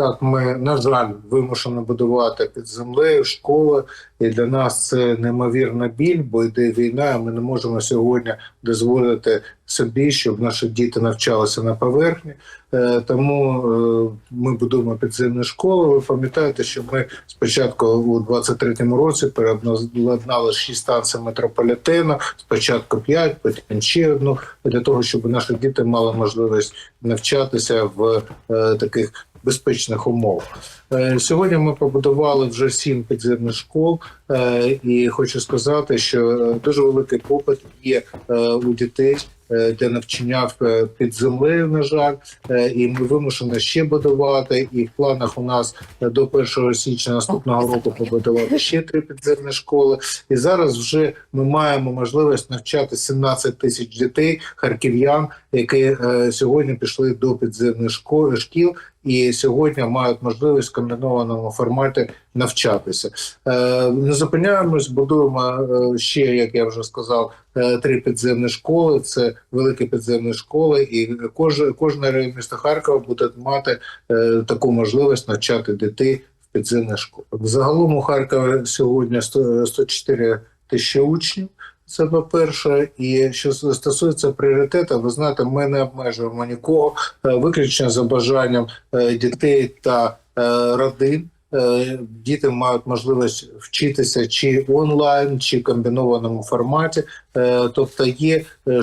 так, ми на жаль вимушені будувати під землею школи, і для нас це неймовірна біль, бо йде війна. і Ми не можемо сьогодні дозволити собі, щоб наші діти навчалися на поверхні. Е, Тому е, ми будуємо підземні школи. Ви пам'ятаєте, що ми спочатку у 23-му році переобладнали 6 станцій метрополітену, спочатку 5, потім ще одну, для того, щоб наші діти мали можливість навчатися в е, таких безпечних умовах. Е, Сьогодні ми побудували вже сім підземних школ, е, і хочу сказати, що дуже великий попит є е, у дітей. Для навчання під землею, на жаль, і ми вимушені ще будувати. І в планах у нас до 1 січня наступного року побудувати ще три підземні школи. І зараз вже ми маємо можливість навчати 17 тисяч дітей, харків'ян, які сьогодні пішли до підземних шкіл. І сьогодні мають можливість в комбінованому форматі навчатися. Е, не зупиняємось, будуємо е, ще, як я вже сказав, е, три підземні школи. Це великі підземні школи, і кож, кожна район міста Харкова буде мати таку можливість навчати дітей в підземних школах. Загалом у Харкові сьогодні 100 104 тисячі учнів. Це по-перше, і що стосується пріоритету, ви знаєте, ми не обмежуємо нікого е, виключно за бажанням е, дітей та е, родин. Діти мають можливість вчитися чи онлайн, чи в комбінованому форматі. Е, Тобто є е,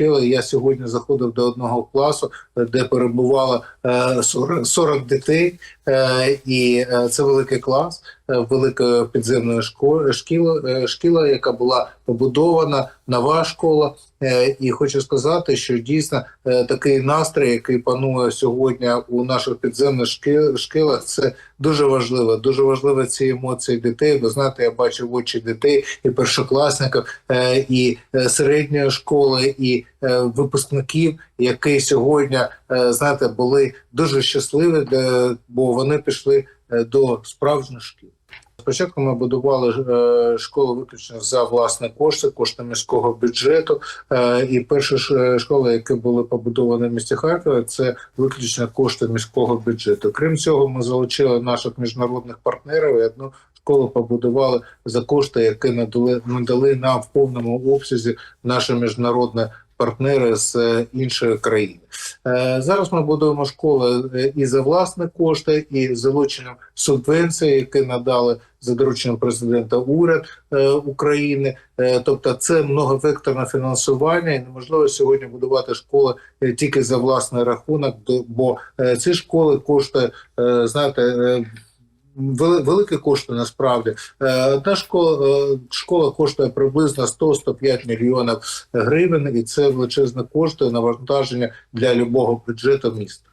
е. Я сьогодні заходив до одного класу, де перебувало е, 40 40 дітей, і це великий клас великої підземної школи шкіла, шкіла, яка була побудована, нова школа. І хочу сказати, що дійсно такий настрій, який панує сьогодні у наших підземних шкілах, це дуже важливо. Дуже важливо ці емоції дітей. Ви знаєте, я бачив очі дітей і першокласників, і е, середньої школи, і е, випускників, які сьогодні е, знаєте, були дуже щасливі, бо вони пішли до справжніх шкіл. Спочатку ми будували школу виключно за власні кошти, кошти міського бюджету. І перші школи, які були побудовані в місті Харкові, це виключно кошти міського бюджету. Крім цього, ми залучили наших міжнародних партнерів і одну школу побудували за кошти, які надали, надали нам в повному обсязі наші міжнародні партнери з е, іншої країни. Е, Зараз ми будуємо школи е, і за власні кошти, і залученням субвенцій, які надали за дорученням президента уряд України. Тобто це многовекторне фінансування, і неможливо сьогодні будувати школи тільки за власний рахунок, бо ці школи коштує, е, знаєте. Е, вели- Великі кошти насправді Е, одна школа е, школа коштує приблизно 100-105 мільйонів гривень, і це величезне кошти навантаження для любого бюджету міста.